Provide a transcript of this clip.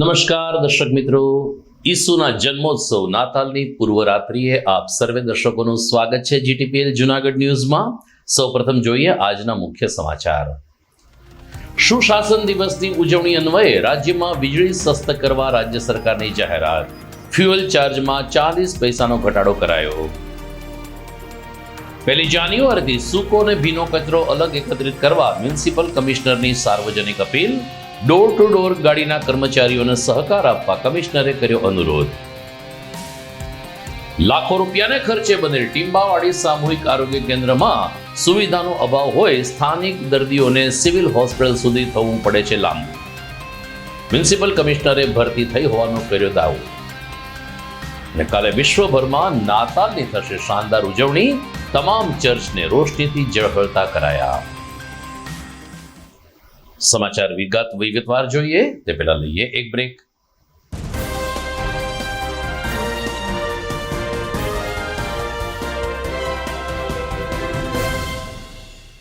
નમસ્કાર દર્શક મિત્રો. ઈસુના જન્મોત્સવ નાતાલની પૂર્વ રાત્રિએ આપ સર્વે દર્શકોનું સ્વાગત છે જીટીપીએલ જુનાગઢ ન્યૂઝમાં. સૌપ્રથમ જોઈએ આજના મુખ્ય સમાચાર. સુશાસન દિવસની ઉજવણી અન્વયે રાજ્યમાં વીજળી સસ્ત કરવા રાજ્ય સરકારની જાહેરાત. ફ્યુઅલ ચાર્જમાં ચાલીસ પૈસાનો ઘટાડો કરાયો. પહેલી જાન્યુઆરીથી સૂકો અને ભીનો કચરો અલગ એકત્રિત કરવા મ્યુનિસિપલ કમિશનરની સાર્વજનિક અપીલ. ડોર ટુ ડોર ગાડીના કર્મચારીઓને સહકાર આપવા કમિશનરે કર્યો અનુરોધ. લાખો રૂપિયાને ખર્ચે બનેલ ટીમ્બાવાડી સામૂહિક આરોગ્ય કેન્દ્રમાં સુવિધાનો અભાવ હોય સ્થાનિક દર્દીઓને સિવિલ હોસ્પિટલ સુધી થવું પડે છે લાંબુ. મ્યુનિસિપલ કમિશનરે ભરતી થઈ હોવાનો કર્યો દાવો. અને કાલે વિશ્વભરમાં નાતાલની થશે શાનદાર ઉજવણી. તમામ ચર્ચને રોશનીથી ઝળહળતા કરાયા. સમાચાર વિગત વિગતવાર જોઈએ. તે પહેલા લઈએ એક બ્રેક.